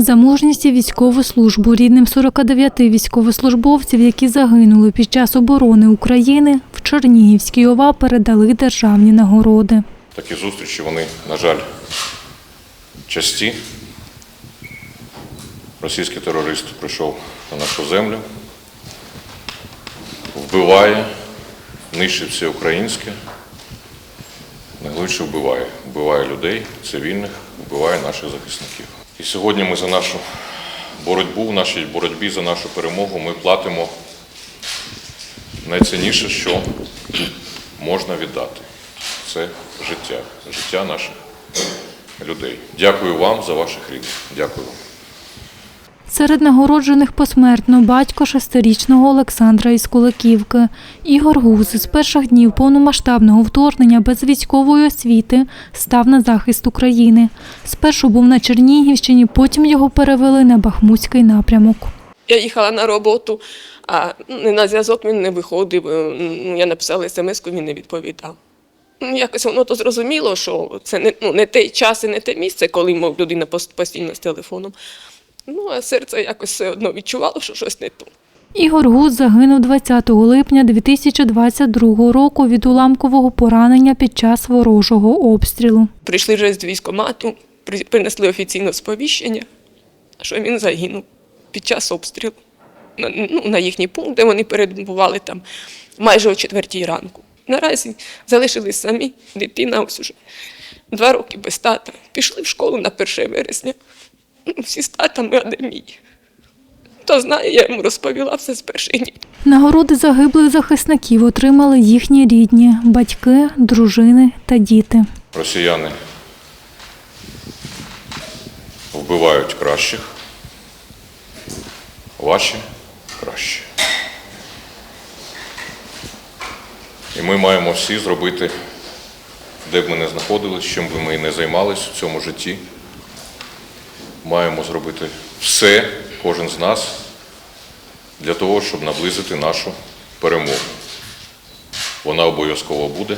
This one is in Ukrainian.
За мужність і військову службу рідним 49 військовослужбовців, які загинули під час оборони України, в Чернігівській ОВА передали державні нагороди. Такі зустрічі, вони, на жаль, часті. Російський терорист прийшов на нашу землю, вбиває, нищить все українське, найглибше вбиває. Вбиває людей, цивільних, вбиває наших захисників. І сьогодні ми за нашу боротьбу, в нашій боротьбі за нашу перемогу ми платимо найцінніше, що можна віддати. Це життя, життя наших людей. Дякую вам за ваших рідних. Дякую вам. Серед нагороджених посмертно батько шестирічного Олександра із Куликівки. Ігор Гуз з перших днів повномасштабного вторгнення без військової освіти став на захист України. Спершу був на Чернігівщині, потім його перевели на Бахмутський напрямок. Я їхала на роботу, а на зв'язок він не виходив. е, Ну, я написала смс-ку, він не відповідав. Ну, Якось воно то зрозуміло, що це не, ну, не той час і не те місце, коли мов, людина пос- постійно з телефоном. Ну, а серце якось все одно відчувало, що щось не то. Ігор Гуз загинув 20 липня 2022 року від уламкового поранення під час ворожого обстрілу. Прийшли вже з військкомату, при- принесли офіційне сповіщення, що він загинув під час обстрілу. На, ну, на їхній пункт, де вони перебували там майже о четвертій ранку. Наразі залишились самі, дитина ось уже два роки без тата. Пішли в школу на 1 вересня. Всі з татами, а де мій. Хто знає, я йому розповіла все з перших днів. Нагороди загиблих захисників отримали їхні рідні – батьки, дружини та діти. Росіяни вбивають кращих, ваші краще. І ми маємо всі зробити, де б ми не знаходились, чим би ми і не займалися в цьому житті. Маємо зробити все, кожен з нас, для того, щоб наблизити нашу перемогу. Вона обов'язково буде.